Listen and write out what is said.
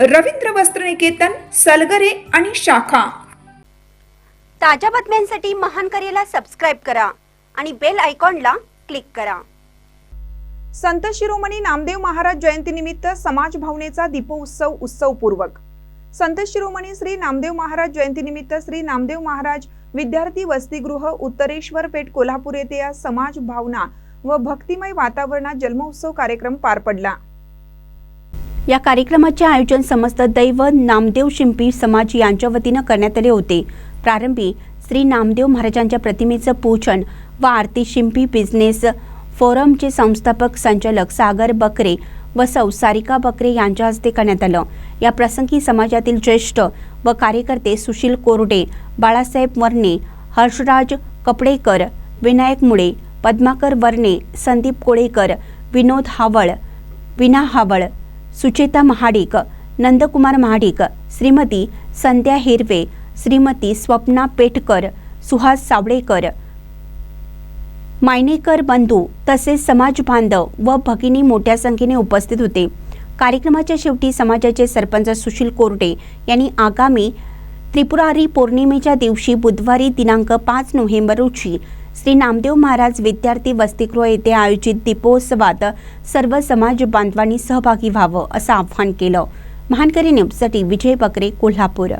रवींद्र वस्त्रनिकेतन सलगरे आणि शाखा. ताज्या बातम्यांसाठी महान करेला सबस्क्राईब करा आणि बेल आयकॉनला क्लिक करा. संत शिरोमणी नामदेव महाराज जयंतीनिमित्त समाज भावनेचा दीपोत्सव उत्सवपूर्वक. संत शिरोमणी श्री नामदेव महाराज जयंतीनिमित्त श्री नामदेव महाराज विद्यार्थी वसतिगृह उत्तरेश्वर पेठ कोल्हापूर येथे या समाज भावना व भक्तिमय वातावरणात जन्मोत्सव कार्यक्रम पार पडला. या कार्यक्रमाचे आयोजन समस्त दैव नामदेव शिंपी समाज यांच्या वतीनं करण्यात आले होते. प्रारंभी श्री नामदेव महाराजांच्या प्रतिमेचं पूजन व आरती शिंपी बिझनेस फोरमचे संस्थापक संचालक सागर बकरे व संसारिका बकरे यांच्या हस्ते करण्यात आलं. या प्रसंगी समाजातील ज्येष्ठ व कार्यकर्ते सुशील कोरडे बाळासाहेब वर्णे हर्षराज कपडेकर विनायक मुळे पद्माकर वर्णे संदीप कोळेकर विनोद हावळ विना हावळ सुचेता महाडिक नंदकुमार महाडिक श्रीमती संध्या हिरवे श्रीमती स्वप्ना पेटकर सुहास सावळेकर मायनेकर बंधू तसेच समाज बांधव व भगिनी मोठ्या संख्येने उपस्थित होते. कार्यक्रमाच्या शेवटी समाजाचे सरपंच सुशील कोरडे यांनी आगामी त्रिपुरारी पौर्णिमेच्या दिवशी बुधवारी दिनांक पाच नोव्हेंबर रोजी श्री नामदेव महाराज विद्यार्थी वसतिगृह येथे आयोजित दीपोत्सवात सर्व समाज बांधवांनी सहभागी व्हावं असं आवाहन केलं. महानकरी न्यूजसाठी विजय बकरे कोल्हापूर.